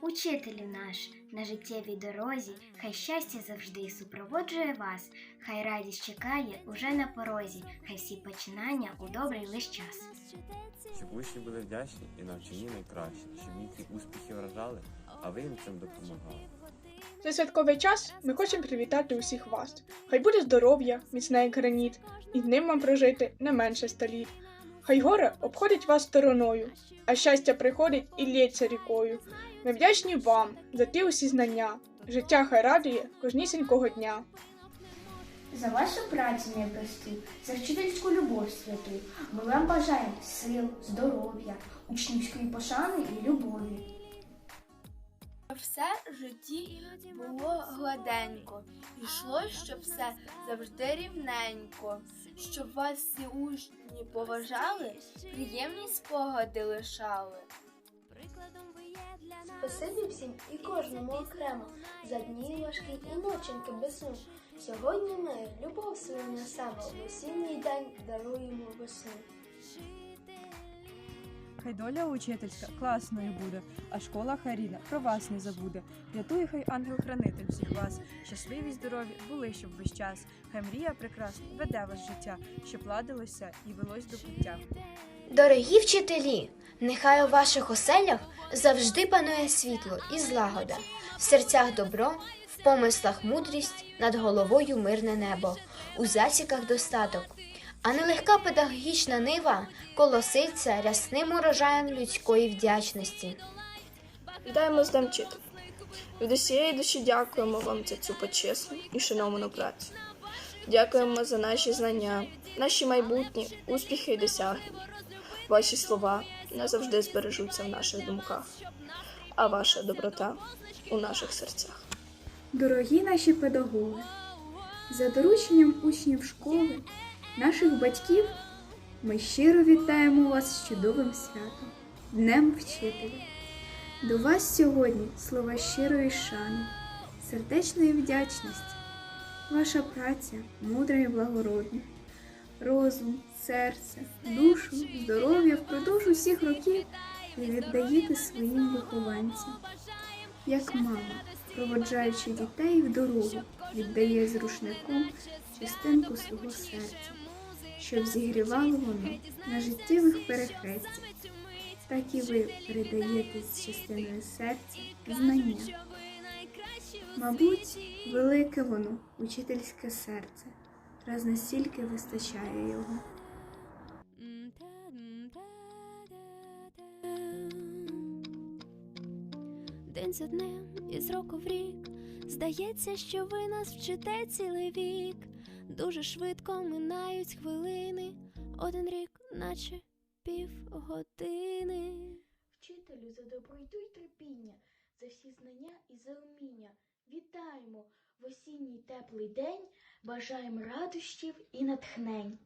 Учителю наш на життєвій дорозі, хай щастя завжди супроводжує вас, хай радість чекає уже на порозі, хай всі починання у добрий лиш час. Щоб учні були вдячні і навчені найкраще, щоб їхні успіхи вражали, а ви їм цим допомагали. За святковий час ми хочемо привітати усіх вас. Хай буде здоров'я, міцне як граніт, і ним вам прожити не менше ста літ. Хай горе обходить вас стороною, а щастя приходить і лється рікою. Ми вдячні вам за ті усі знання. Життя хай радує кожнісінького дня. За вашу працю непросту, за вчительську любов святу. Ми вам бажаємо сил, здоров'я, учнівської пошани і любові. Все в житті було гладенько, йшло, щоб все завжди рівненько, щоб вас всі учні поважали, приємні спогади лишали. Спасибі всім і кожному окремо за дні важкі і ноченьки без сну. Сьогодні ми любов свою несемо, в осінній день даруємо весну. Хай доля учительська класною буде, а школа хай рідна про вас не забуде. Рятує хай ангел-хранитель всіх вас. Щасливі, здорові були, щоб весь час. Хай мрія прекрасна веде вас життя, щоб ладилося і велось до пуття. Дорогі вчителі, нехай у ваших оселях завжди панує світло і злагода, в серцях добро, в помислах мудрість, над головою мирне небо, у засіках достаток. А нелегка педагогічна нива колоситься рясним урожаєм людської вдячності. Вітаємо з Днем. Від усієї душі дякуємо вам за цю почесну і шановану працю. Дякуємо за наші знання, наші майбутні успіхи і досягнення. Ваші слова назавжди збережуться в наших думках, а ваша доброта у наших серцях. Дорогі наші педагоги, за дорученням учнів школи, наших батьків, ми щиро вітаємо вас з чудовим святом, Днем Вчителя. До вас сьогодні слова щирої шани, сердечної вдячності. Ваша праця мудра і благородна, розум, серце, душу, здоров'я усіх років ви віддаєте своїм вихованцям як мама, проводжаючи дітей в дорогу, віддає з рушником частинку свого серця, щоб зігрівало воно на життєвих перехрестях. Так і ви передаєте з частиною серця знання. Мабуть, велике воно, учительське серце, раз настільки вистачає його. День за днем із року в рік здається, що ви нас вчите цілий вік. Дуже швидко минають хвилини, один рік, наче півгодини. Вчителю за доброту й терпіння, за всі знання і за уміння. Вітаємо в осінній теплий день, бажаємо радощів і натхнень.